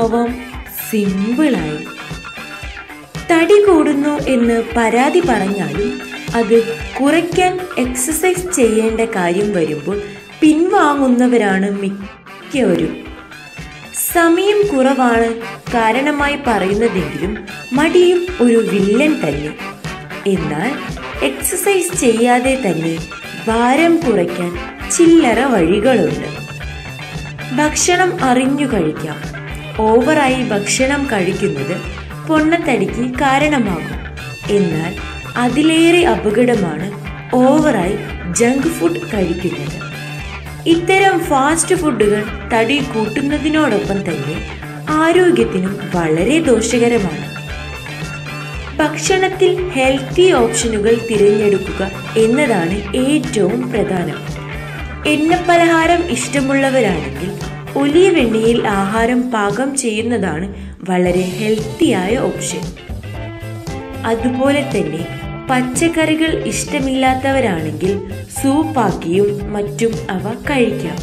ആവാം സിമ്പിളായി. തടി കൂടുന്നു എന്ന് പരാതി പറഞ്ഞാലും അത് കുറയ്ക്കാൻ എക്സസൈസ് ചെയ്യേണ്ട കാര്യം വരുമ്പോൾ പിൻവാങ്ങുന്നവരാണ് മിക്കവരും. സമയം കുറവാണ് കാരണമായി പറയുന്നതെങ്കിലും മടിയും ഒരു വില്ലൻ തന്നെ. എന്നാൽ എക്സസൈസ് ചെയ്യാതെ തന്നെ ഭാരം കുറയ്ക്കാൻ ചില്ലറ വഴികളുണ്ട്. ഭക്ഷണം അറിഞ്ഞു കഴിക്കാം. ഓവറായി ഭക്ഷണം കഴിക്കുന്നത് പൊണ്ണത്തടിക്ക് കാരണമാകും. എന്നാൽ അതിലേറെ അപകടമാണ് ഓവറായി ജങ്ക് ഫുഡ് കഴിക്കുന്നത്. ഇത്തരം ഫാസ്റ്റ് ഫുഡുകൾ തടി കൂട്ടുന്നതിനോടൊപ്പം തന്നെ ആരോഗ്യത്തിനും വളരെ ദോഷകരമാണ്. ഭക്ഷണത്തിൽ ഹെൽത്തി ഓപ്ഷനുകൾ തിരഞ്ഞെടുക്കുക എന്നതാണ് ഏറ്റവും പ്രധാനം. എണ്ണ പലഹാരം ഇഷ്ടമുള്ളവരാണെങ്കിൽ ഒലീവ് എണ്ണയിൽ ആഹാരം പാകം ചെയ്യുന്നതാണ് വളരെ ഹെൽത്തിയായ ഓപ്ഷൻ. അതുപോലെ തന്നെ പച്ചക്കറികൾ ഇഷ്ടമില്ലാത്തവരാണെങ്കിൽ സൂപ്പാക്കിയും മറ്റും അവ കഴിക്കാം.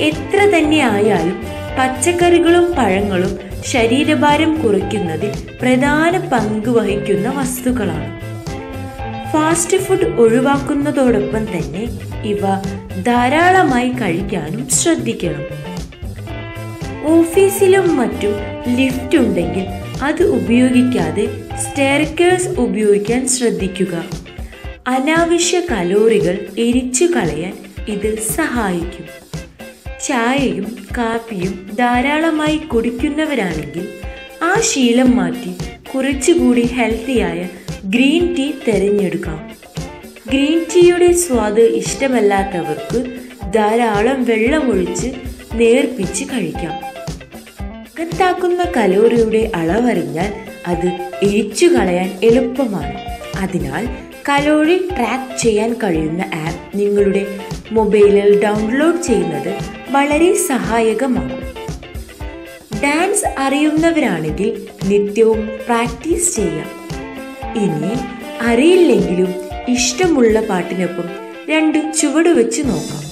എത്ര തന്നെ ആയാലും പച്ചക്കറികളും പഴങ്ങളും ശരീരഭാരം കുറയ്ക്കുന്നതിൽ പ്രധാന പങ്ക് വഹിക്കുന്ന വസ്തുക്കളാണ്. ഫാസ്റ്റ് ഫുഡ് ഒഴിവാക്കുന്നതോടൊപ്പം തന്നെ ഇവ ധാരാളമായി കഴിക്കാനും ശ്രദ്ധിക്കണം. ഓഫീസിലും മറ്റും ലിഫ്റ്റ് ഉണ്ടെങ്കിൽ അത് ഉപയോഗിക്കാതെ സ്റ്റെയർക്കേഴ്സ് ഉപയോഗിക്കാൻ ശ്രദ്ധിക്കുക. അനാവശ്യ കലോറികൾ എരിച്ചു കളയാൻ ഇത് സഹായിക്കും. ചായയും കാപ്പിയും ധാരാളമായി കുടിക്കുന്നവരാണെങ്കിൽ ആ ശീലം മാറ്റി കുറച്ചുകൂടി ഹെൽത്തിയായ ഗ്രീൻ ടീ തിരഞ്ഞെടുക്കാം. ഗ്രീൻ ടീയുടെ സ്വാദ് ഇഷ്ടമല്ലാത്തവർക്ക് ധാരാളം വെള്ളമൊഴിച്ച് നേർപ്പിച്ച് കഴിക്കാം. അകത്താക്കുന്ന കലോറിയുടെ അളവറിഞ്ഞാൽ അത് എരിച്ചു കളയാൻ എളുപ്പമാണ്. അതിനാൽ കലോറി ട്രാക്ക് ചെയ്യാൻ കഴിയുന്ന ആപ്പ് നിങ്ങളുടെ മൊബൈലിൽ ഡൗൺലോഡ് ചെയ്യുന്നത് വളരെ സഹായകമാണ്. ഡാൻസ് അറിയുന്നവരാണെങ്കിൽ നിത്യവും പ്രാക്ടീസ് ചെയ്യാം. ഇനി അറിയില്ലെങ്കിലും ഇഷ്ടമുള്ള പാട്ടിനൊപ്പം രണ്ട് ചുവട് വെച്ച് നോക്കാം.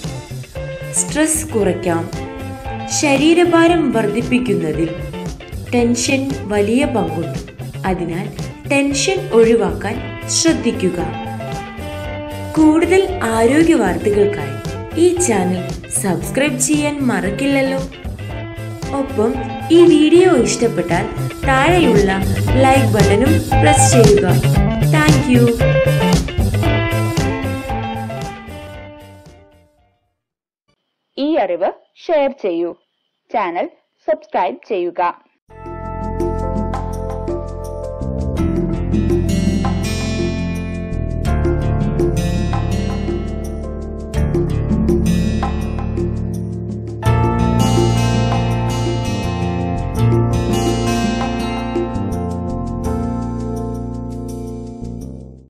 സ്ട്രെസ് കുറയ്ക്കാം. ശരീരഭാരം വർദ്ധിപ്പിക്കുന്നതിൽ ടെൻഷൻ വലിയ പങ്കുണ്ട്. അതിനാൽ ടെൻഷൻ ഒഴിവാക്കാൻ ശ്രദ്ധിക്കുക. കൂടുതൽ ആരോഗ്യ വാർത്തകൾക്കായി ഈ ചാനൽ സബ്സ്ക്രൈബ് ചെയ്യാൻ മറക്കില്ലല്ലോ. ഒപ്പം ഈ വീഡിയോ ഇഷ്ടപ്പെട്ടാൽ താഴെയുള്ള ലൈക്ക് ബട്ടണും പ്രസ് ചെയ്യുക. താങ്ക് ഈ അറിവ് ഷെയർ ചെയ്യൂ. ചാനൽ സബ്സ്ക്രൈബ് ചെയ്യുക.